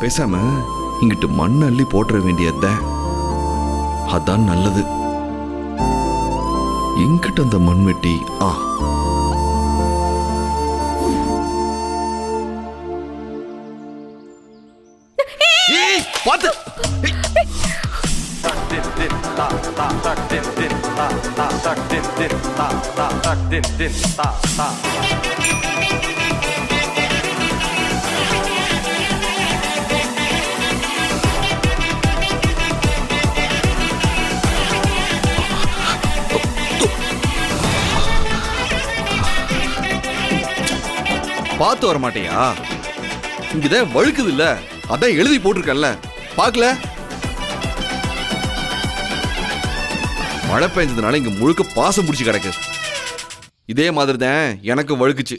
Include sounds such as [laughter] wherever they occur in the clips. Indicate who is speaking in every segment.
Speaker 1: பேசாம இங்கிட்டு மண் அள்ளி போட்டுற வேண்டியத அதான் நல்லது. எங்கிட்ட அந்த மண்வெட்டி ஆ. ஏய், பாத்து ஏய். பார்த்து வர மாட்டியா இங்கதான் வழுக்குது இல்ல அதான் எழுதி போட்டிருக்கேன்ல பார்க்கல? மழை பெஞ்சதுனால இங்க முழுக்க பாசம் பிடிச்சி கிடக்கு. இதே மாதிரி தான் எனக்கு வழுக்குச்சு.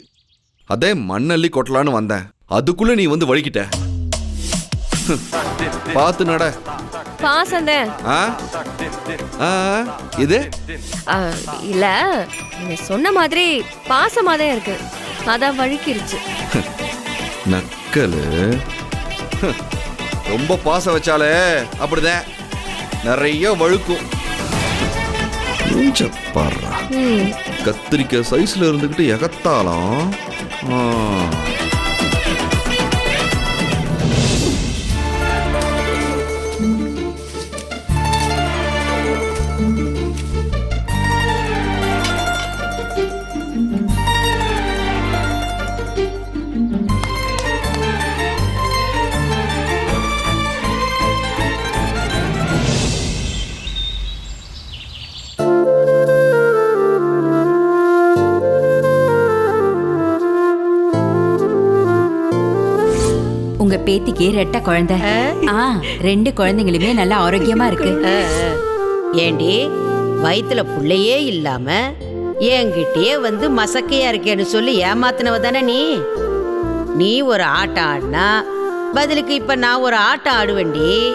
Speaker 1: அதே மண்ணள்ளி கொட்டலான்னு வந்தேன். அதுக்குள்ள நீ வந்து வழுக்கிட்ட. ஹம். பார்த்து நட. ஆ, இது
Speaker 2: இல்ல நீங்க சொன்ன மாதிரி பாசமா தான் இருக்கு. அதான் வழுக்கிருச்சு. [laughs]
Speaker 1: நக்கலு. [laughs] ரொம்ப பாசம் வச்சாலே அப்படிதான் நிறைய வழுக்கும். கத்திரிக்காய் சைஸ்ல இருந்துகிட்டு எகத்தாலாம்
Speaker 3: பேத்திக்கு ரெட்டை குழந்தை. ஆ? ரெண்டு குழந்தைங்களுமே நல்லா ஆரோக்கியமா இருக்கு.
Speaker 4: ஏண்டி வயித்துல புள்ளையே இல்லாம என்கிட்டயே வந்து மசக்கையா இருக்கேன்னு சொல்லி ஏமாத்தினவ தானே நீ? நீ ஒரு ஆட்டம் ஆடினா பதிலுக்கு இப்ப நான் ஒரு ஆட்டம் ஆடுவேண்டி.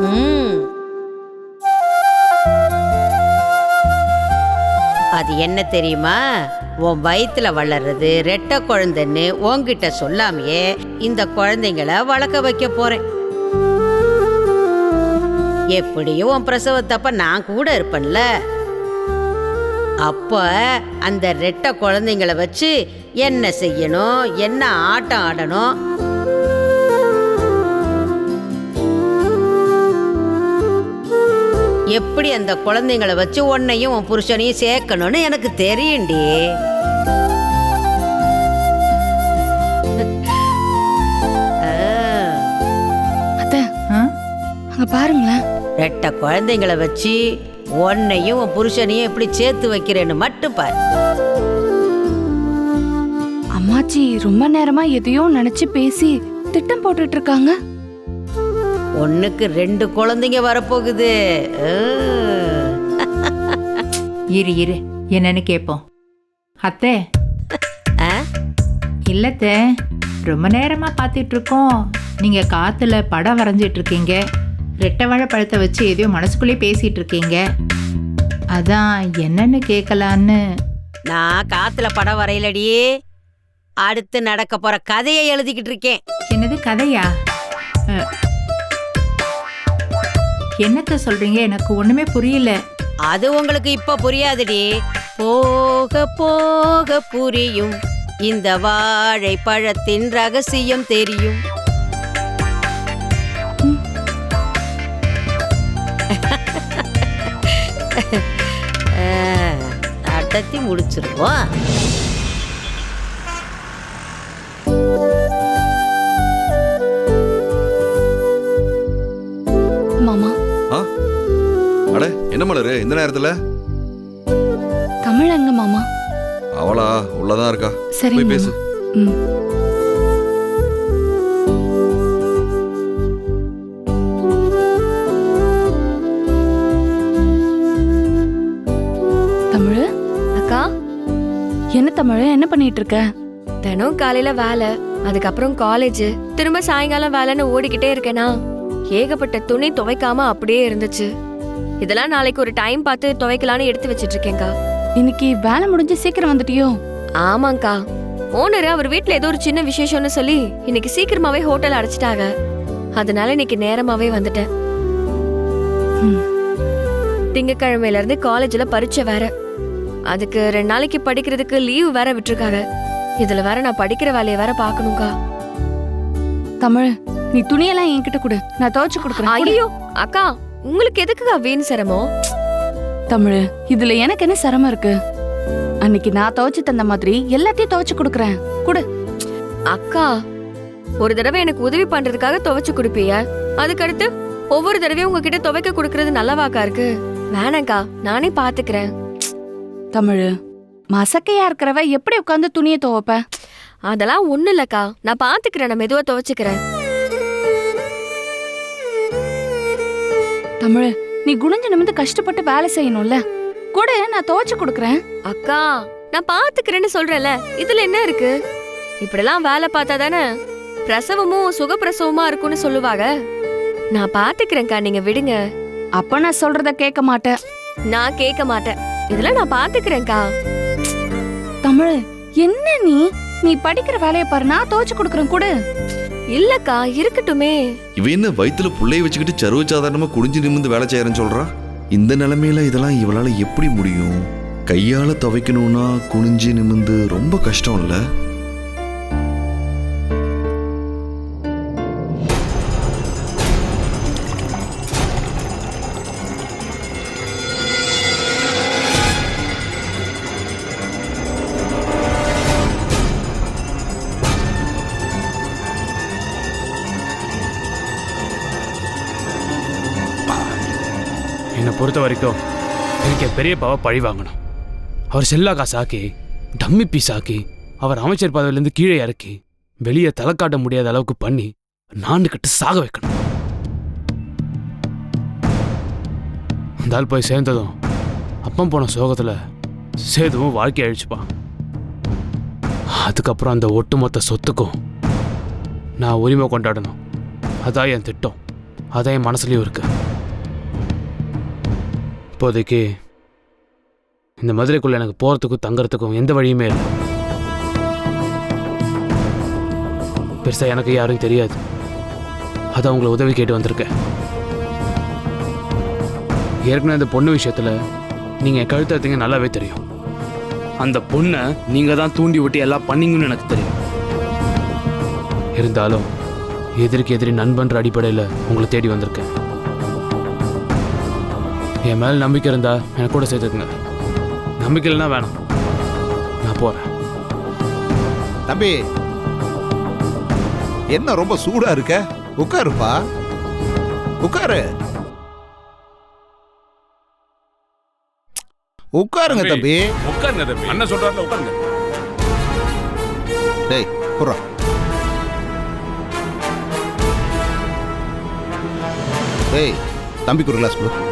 Speaker 4: ம். அது என்ன தெரியுமா? உன் வயிற்றுல வளர்றது ரெட்டை குழந்தைன்னு உன்கிட்ட சொல்லாமையே இந்த குழந்தைங்கள வளர்க்க வைக்க போறேன். எப்படியும் உன் பிரசவத்தப்ப நான் கூட இருப்பேன்ல. அப்ப அந்த ரெட்டை குழந்தைங்கள வச்சு என்ன செய்யணும் என்ன ஆட்டம் ஆடணும் எப்படி அந்த குழந்தைங்கள வச்சு உன்னையும் உன் புருஷனையும் சேர்க்கணும்னு எனக்கு தெரியும்டி.
Speaker 5: அங்க பாருங்களேன்.
Speaker 4: ரெட்டை குழந்தைங்கள வச்சு உன்னையும் உன் புருஷனையும் எப்படி சேர்த்து வைக்கிறேன்னு மட்டும் பாரு.
Speaker 5: அம்மாச்சி ரொம்ப நேரமா எதையோ நினைச்சு பேசி திட்டம் போட்டுட்டு இருக்காங்க.
Speaker 4: ஒண்ணுக்கு ரெண்டு குழந்தைங்க வரப்போகுது.
Speaker 6: இரு இரு. என்னன்னு கேட்போம் அத்தை.
Speaker 4: ஆ?
Speaker 6: இல்லத்த ரொம்ப நேரமா பார்த்துட்டு இருக்கோம் நீங்க காத்துல படம் வரைஞ்சிட்டு இருக்கீங்க ரெட்டை வாழைப்பழத்தை வச்சு எதையோ மனசுக்குள்ளே பேசிட்டு இருக்கீங்க அதான் என்னன்னு கேட்கலான்னு
Speaker 4: நான் காத்துல படம் வரையலடி. அடுத்து நடக்க போற கதையை எழுதிக்கிட்டு இருக்கேன்
Speaker 6: என்னது கதையா? அஹ், என்னத்த சொல்றீங்க? எனக்கு ஒண்ணுமே புரியல.
Speaker 4: அது உங்களுக்கு இப்ப புரியாதுடி. போக போக புரியும். இந்த வாழைப்பழத்தின் ரகசியம் தெரியும். ஆ, முடிச்சிருவோம்.
Speaker 1: என்ன மலரு இந்த நேரத்துல?
Speaker 5: தமிழ் எங்க மாமா.
Speaker 1: அவளா? உள்ளதான் இருக்கா?
Speaker 5: சரி
Speaker 1: போய் பேசு.
Speaker 5: தமிழ்
Speaker 2: அக்கா?
Speaker 5: என்ன தமிழ் என்ன பண்ணிட்டு இருக்க
Speaker 2: தினம் காலையில வேலை அதுக்கப்புறம் காலேஜ் திரும்ப சாயங்காலம் வேலைன்னு ஓடிக்கிட்டே இருக்கேனா? ஏகப்பட்ட துணி துவைக்காம அப்படியே இருந்துச்சு. இதெல்லாம் நாளைக்கு ஒரு டைம் பார்த்து துவைக்கலான்னு எடுத்து வச்சிட்டு இருக்கேன்க்கா
Speaker 5: இன்னைக்கு வேலை முடிஞ்சு சீக்கிரம் வந்துட்டியோ?
Speaker 2: ஆமாங்க்கா. ஓனர் அவர் வீட்ல ஏதோ ஒரு சின்ன விசேஷம்னு சொல்லி இன்னைக்கு சீக்கிரமாவே ஹோட்டல் அடைச்சிட்டாங்க. அதனால இன்னைக்கு நேரமாவே வந்துட்டேன். திங்கக்கிழமையில இருந்து காலேஜ்ல பரீட்சை வேற. அதுக்கு ரெண்டு நாளைக்கு படிக்கிறதுக்கு லீவ் வேற விட்டுருக்காங்க. இதுல வேற நான் படிக்கிற வேலையை வேற பார்க்கணும்க்கா.
Speaker 5: தமிழ் நீ துணியெல்லாம் என்கிட்ட கொடு. நான் துவைச்சு கொடுக்குறேன். கொடு.
Speaker 2: ஐயோ அக்கா. உங்களுக்கு எதுக்குக்கா வீண் சிரமம்?
Speaker 5: தமிழ் இதுல எனக்கு என்ன சிரமம் இருக்கு? அன்னைக்கு நான் துவைச்சு தந்த மாதிரி எல்லாத்தையும் துவைச்சு கொடுக்குறேன். கொடு.
Speaker 2: அக்கா ஒரு தடவை எனக்கு உதவி பண்றதுக்காக துவைச்சு கொடுப்பீங்க அதுக்கடுத்து ஒவ்வொரு தடவையும் உங்ககிட்ட துவைக்க கொடுக்கறது நல்லவாக்கா இருக்கு? வேணாங்க்கா நானே பாத்துக்கிறேன்.
Speaker 5: தமிழ் மசக்கையா இருக்கிறவ எப்படி உட்காந்து துணியை துவைப்ப?
Speaker 2: அதெல்லாம் ஒண்ணு இல்லக்கா நான் பாத்துக்கிறேன் நான் மெதுவா துவைச்சுக்கிறேன்.
Speaker 5: தமிழ் நீ குனிஞ்சு நிமிந்து கஷ்டப்பட்டு வேலை செய்யணும்ல. கூட நான் துவைச்சு கொடுக்குறேன்.
Speaker 2: அக்கா நான் பாத்துக்கிறேன்னு சொல்றேன்ல இதுல என்ன இருக்கு? இப்படிலாம் வேலை பார்த்தா தானே பிரசவமும் சுகப்பிரசவமா இருக்கும்னு சொல்லுவாங்க. நான் பாத்துக்கிறேன்க்கா நீங்க விடுங்க.
Speaker 5: அப்ப நான் சொல்றத கேட்க மாட்டேன்.
Speaker 2: நான் கேட்க மாட்டேன். இதுல நான் பாத்துக்கிறேன்க்கா
Speaker 5: தமிழ் என்ன நீ? நீ படிக்கிற வேலையை பாரு நான் துவைச்சு கொடுக்குறேன் கூட.
Speaker 2: இல்லக்கா இருக்கட்டுமே.
Speaker 1: இவ என்ன வயித்துல புள்ளைய வச்சுக்கிட்டு சர்வசாதாரணமா குடிஞ்சு நிமிந்து வேலை செய்யறேன்னு சொல்றா? இந்த நிலைமையில இதெல்லாம் இவளால எப்படி முடியும்? கையால துவைக்கணும்னா குனிஞ்சு நிமிந்து ரொம்ப கஷ்டம் இல்ல
Speaker 7: பொறுத்த வரைக்கும் எனக்கு பெரியப்பாவை பழி வாங்கணும். அவர் செல்லாக்கா சாக்கி டம்மி பீஸ் ஆக்கி அவர் அமைச்சர் பதவியிலேருந்து கீழே இறக்கி வெளியே தலை காட்ட முடியாத அளவுக்கு பண்ணி நாண்டு கிட்ட சாக வைக்கணும். அந்த ஆள் போய் சேர்ந்ததும் அப்பம் போன சோகத்தில் சேதுவும் வாழ்க்கை அழிச்சுப்பான். அதுக்கப்புறம் அந்த ஒட்டுமொத்த சொத்துக்கும் நான் உரிமை கொண்டாடணும். அதான் என் திட்டம். அதான் என் மனசுலையும் இருக்குது இப்போதைக்கு இந்த மதுரைக்குள்ள எனக்கு போகிறதுக்கும் தங்கறதுக்கும் எந்த வழியுமே இல்லை. பெருசாக எனக்கு யாரும் தெரியாது. அதான் உங்களை உதவி கேட்டு வந்திருக்கேன். ஏற்கனவே இந்த பொண்ணு விஷயத்தில் நீங்கள் என் நல்லாவே தெரியும். அந்த பொண்ணை நீங்கள் தான் தூண்டி விட்டு எல்லாம் பண்ணீங்கன்னு எனக்கு தெரியும். இருந்தாலும் எதிரிக்கு எதிரி நண்பன்ற அடிப்படையில் உங்களை தேடி வந்திருக்கேன். என் மேல நம்பிக்கை இருந்தா எனக்கு கூட சேர்த்துக்குங்க. நம்பிக்கை இல்லைன்னா வேணாம். நான் போறேன்.
Speaker 8: தம்பி என்ன ரொம்ப சூடா இருக்க? உட்காருப்பா. உட்காரு. உட்காருங்க தம்பி
Speaker 9: உட்காருங்க தம்பி. அண்ணன் சொல்றாருல உட்காருங்க.
Speaker 8: டேய் புறா. டேய் தம்பிக்கு ஒரு கிளாஸ் கொடு.